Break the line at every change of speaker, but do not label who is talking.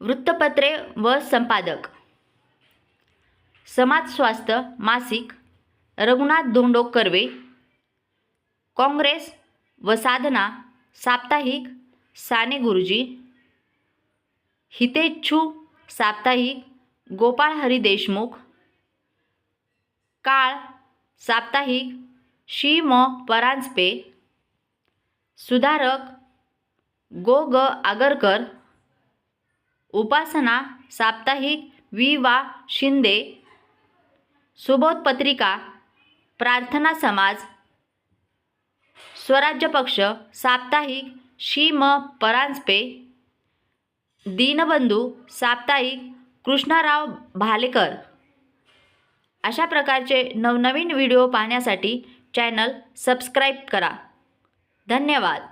वृत्तपत्रे व संपादक. समाज स्वास्थ्य मासिक रघुनाथ धोंडो कर्वे काँग्रेस व साधना साप्ताहिक साने गुरुजी हितेच्छू साप्ताहिक गोपाळ हरी देशमुख काळ साप्ताहिक शी म परांजपे सुधारक गो ग आगरकर उपासना साप्ताहिक वि वा शिंदे सुबोध पत्रिका प्रार्थना समाज स्वराज्य पक्ष साप्ताहिक शी म परांजपे दीनबंधू साप्ताहिक कृष्णाराव भालेकर. अशा प्रकारचे नवनवीन व्हिडिओ पाहण्यासाठी चॅनल सबस्क्राईब करा. धन्यवाद.